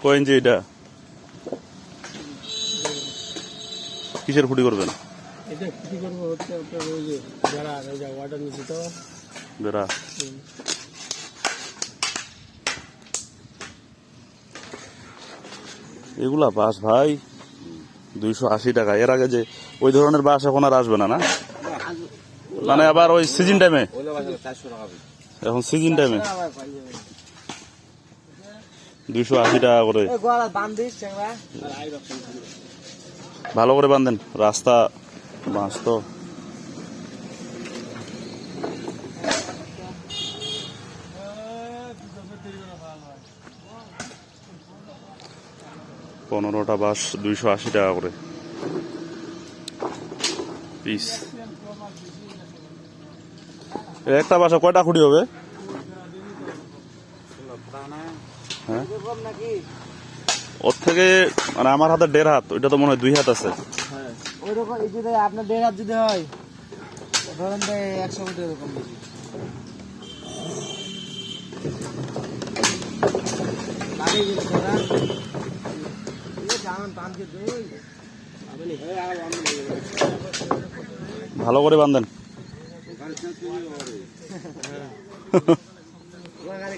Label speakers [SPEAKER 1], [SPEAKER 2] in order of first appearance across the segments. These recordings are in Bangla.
[SPEAKER 1] কয় ইঞ্চি এটা? কিসের খুঁটি করবেন?
[SPEAKER 2] এটা কি করব হচ্ছে আপনার ওই যে যারা ওয়াটার নিচে তো
[SPEAKER 1] বেড়া এগুলা বাস ভাই দুইশো আশি টাকা। এর আগে যে ওই ধরনের বাস এখন আর আসবে না না? মানে আবার ওই সিজন টাইমে এখন সিজন টাইমে দুইশো আশি টাকা করে। ভালো করে বাঁধেন রাস্তা বাঁশ তো। পনেরোটা বাস দুইশো আশি টাকা করে। পিস। একটা বাসা কয়টা খুঁটি হবে? হ্যাঁ। ওর থেকে মানে আমার হাতে দেড় হাত ওইটা তো মনে হয় দুই হাত আছে।
[SPEAKER 2] হ্যাঁ। যদি আপনার দেড় হাত যদি হয় ধরেন একশো মিটার এরকম।
[SPEAKER 1] ভালো করে বাঁধেন।
[SPEAKER 2] ওখানে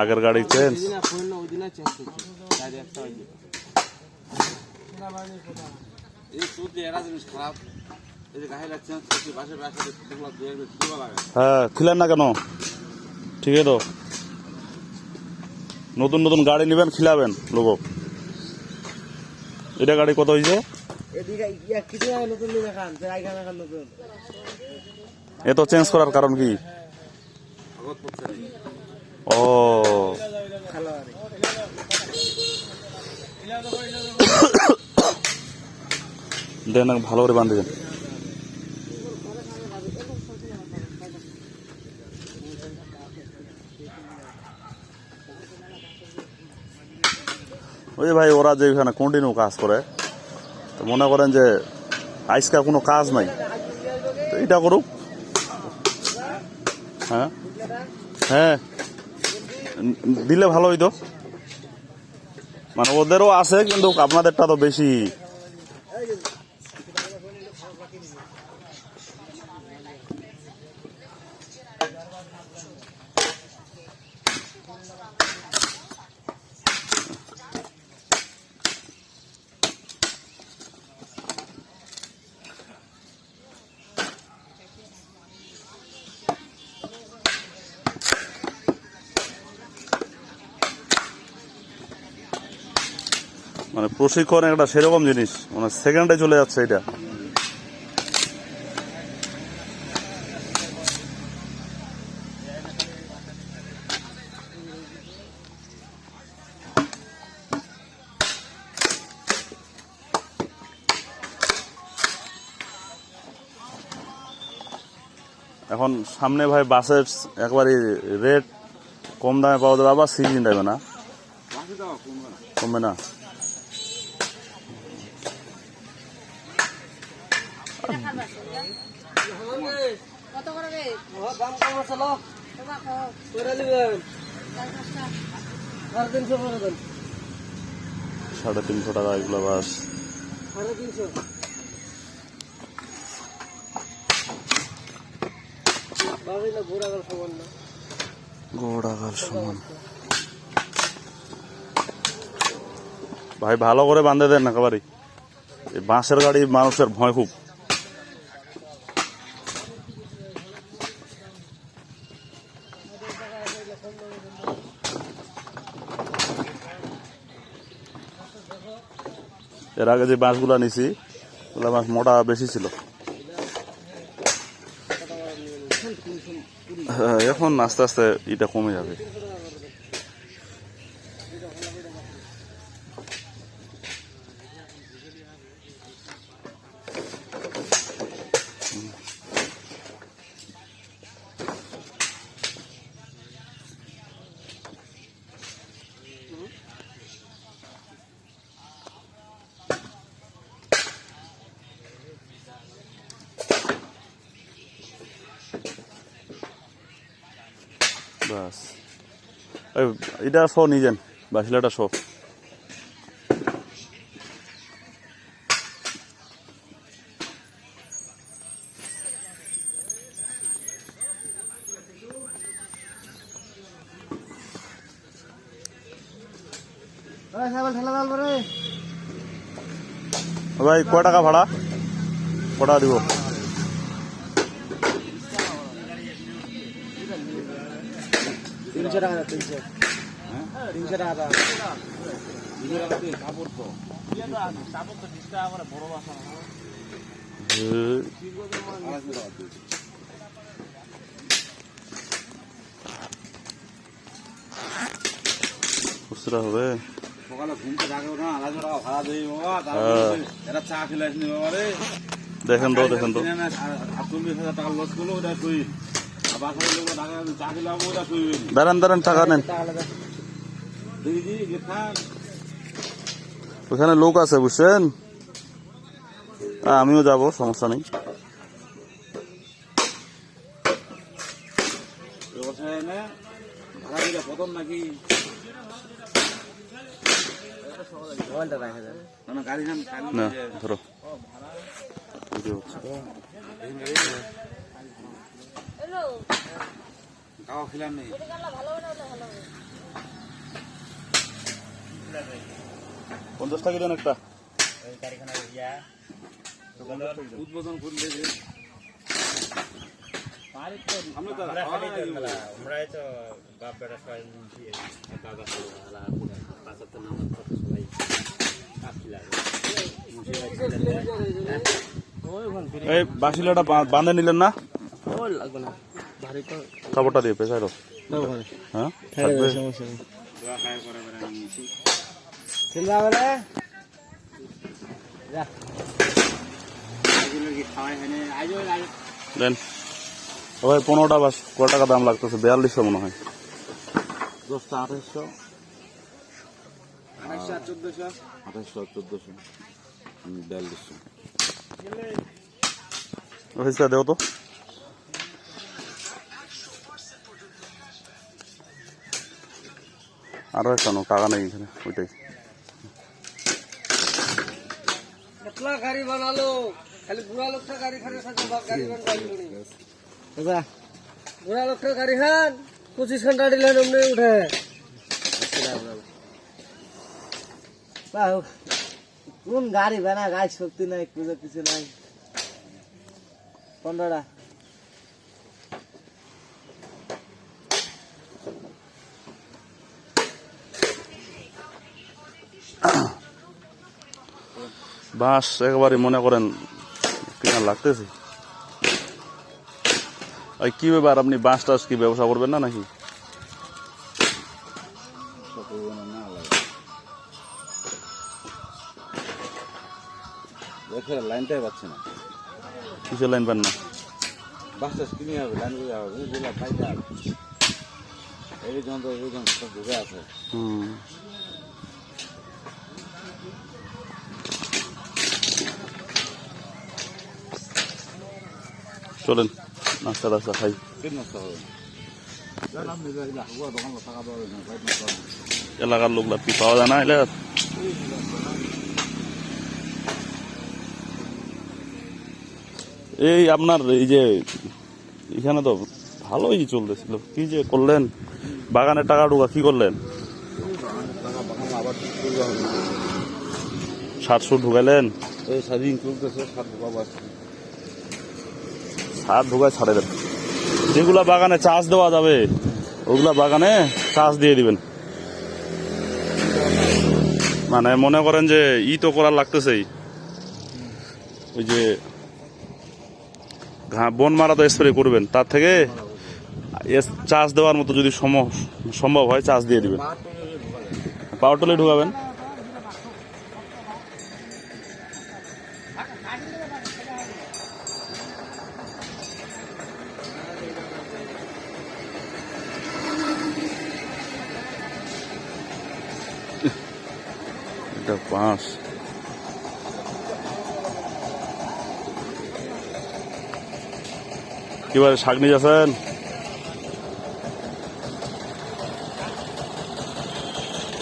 [SPEAKER 1] আগের গাড়ি চেঞ্জ হ্যাঁ খিলেন না কেন ঠিক আছে তো নতুন নতুন গাড়ি নেবেন খিলাবেন লোক এটা গাড়ি কত হয়েছে এ তো চেঞ্জ করার কারণ কি ও। দেন ভালো করে বাঁধে দেন। ওই ভাই, ওরা যে এখানে কন্টিনিউ কাজ করে, তো মনে করেন যে আজকে কোনো কাজ নাই। তো এটা করুক। হ্যাঁ। হ্যাঁ। দিলে ভালো হইতো। মানে ওদেরও আছে কিন্তু আপনাদেরটা তো বেশি মানে প্রশিক্ষণ একটা সেরকম জিনিস। মানে সেকেন্ডে চলে যাচ্ছে এটা। এখন সামনে ভাই বাসের একবারই রেট কম দামে পাওয়া যাবে, আবার সিজন দেবে না?
[SPEAKER 3] কমবে না?
[SPEAKER 2] দাম কম আছে লো। করে দিবেন। সাড়ে তিনশো করে দেন।
[SPEAKER 1] সাড়ে তিনশো টাকা এগুলো বাস।
[SPEAKER 2] সাড়ে তিনশো। সমান না।
[SPEAKER 1] সমান। ভাই ভালো করে বাঁধে দেন একেবারে এই বাঁশের গাড়ি মানুষের ভয় খুব। এর আগে যে বাঁশগুলো নিছি, ওগুলো বাঁশ মোটা বেশি ছিল। এখন আস্তে আস্তে এটা কমে যাবে। বাস। এটা শো নিজেন বাসিলাটা
[SPEAKER 2] পরে
[SPEAKER 1] ভাই কয় টাকা ভাড়া। কয় টাকা দিব।
[SPEAKER 2] তিনশো টাকা দাও, তিনশো। তিনশো টাকা
[SPEAKER 1] খুচরা হবে।
[SPEAKER 3] ঘুম থেকে আগে ওঠা আড়াইশো টাকা ভাড়া দেই বাবা।
[SPEAKER 1] হ্যাঁ।
[SPEAKER 3] তারপরে এরা চা খেলে আসনি বাবা রে।
[SPEAKER 1] দেখেন তো দেখেন তো।
[SPEAKER 3] আটচল্লিশ হাজার টাকা লস করল ওটা তুই
[SPEAKER 1] দাঁড়ান দাঁড়ান টাকা নেন। ওখানে লোক আছে বুঝছেন? আমিও যাব সমস্যা নেই।
[SPEAKER 3] না।
[SPEAKER 1] ধরো। ভিডিও হচ্ছে।
[SPEAKER 4] হ্যালো
[SPEAKER 3] খাওয়া খেলাম নেই।
[SPEAKER 1] পঞ্চাশ টাকা দেন একটা।
[SPEAKER 3] উদ্বোধন করলে যে তো
[SPEAKER 1] বাসিলাটা বাঁধে নিলেন না?
[SPEAKER 2] লাগবে না। ভারী তো-
[SPEAKER 1] কাপড়টা দিয়ে পেছাই দাও হ্যাঁ থাকবে?
[SPEAKER 2] সমস্যা নেই।
[SPEAKER 3] দোয়া খায় করে নিয়েছি।
[SPEAKER 2] যা।
[SPEAKER 1] দেন ও ভাই পনেরোটা বাস কত টাকা দাম লাগতেছে বিয়াল্লিশশো মনে হয়
[SPEAKER 3] দশটা আঠাশশো
[SPEAKER 2] আর চোদ্দশো।
[SPEAKER 3] আঠাশশো চোদ্দশো বিয়াল্লিশশো
[SPEAKER 1] দেও তো আরও একটা নো টাকা নেই এখানে ওইটাই।
[SPEAKER 2] গাড়ি বানালো খালি বুড়া লোকটা গাড়ি খানের সাথে গাড়ি বানালো বুড়া লোকটা গাড়ি খান পঁচিশ ঘণ্টা দিলেন অমনি উঠে। কোন গাড়ি বানা গাড়ি শক্তি নাই কিছু কিছু নাই। পনেরোটা
[SPEAKER 1] বাঁশ একেবারে মনে করেন কিনা লাগতেছে। ওই কি ব্যাপার আপনি বাঁশ টাস কি ব্যবসা করবেন না নাকি?
[SPEAKER 3] লাইনটাই পাচ্ছে না।
[SPEAKER 1] কিসের লাইন পান না?
[SPEAKER 3] বাস টাস কিনে হবে লাইন হবে যেগুলো এই যন্ত্র এই যন্ত্র ঢুকে আছে।
[SPEAKER 1] হুম চলেন নাস্তা টাস্তা খাই
[SPEAKER 3] কেন নষ্ট হবে জানাম নিজে এগুলা হাগুয়া দোকান টাকা দেওয়া হবে না বাইক নাস্তা টাস্তা না।
[SPEAKER 1] এলাকার লোকরা কি পাওয়া যায় না এলাকার এই আপনার এই যে, এখানে তো ভালোই চলতেছিল। কি যে করলেন? বাগানের টাকা ঢুকা কি করলেন? সাতশো ঢুকাইলেন?
[SPEAKER 3] এই স্বাধীন চলতেছে সাত বাবা
[SPEAKER 1] সার ঢুকায় ছাড়ে দেন। যেগুলা বাগানে চাষ দেওয়া যাবে, ওগুলা বাগানে চাষ দিয়ে দিবেন। মানে মনে করেন যে ই তো করার লাগতেছেই। ওই যে বন মারা তো স্প্রে করবেন, তার থেকে চাষ দেওয়ার মতো যদি সম- সম্ভব হয়, চাষ দিয়ে দিবেন। পাওয়ার টলে ঢুকাবেন। এটা বাঁশ। বলে শাক নিয়ে যাচ্ছেন?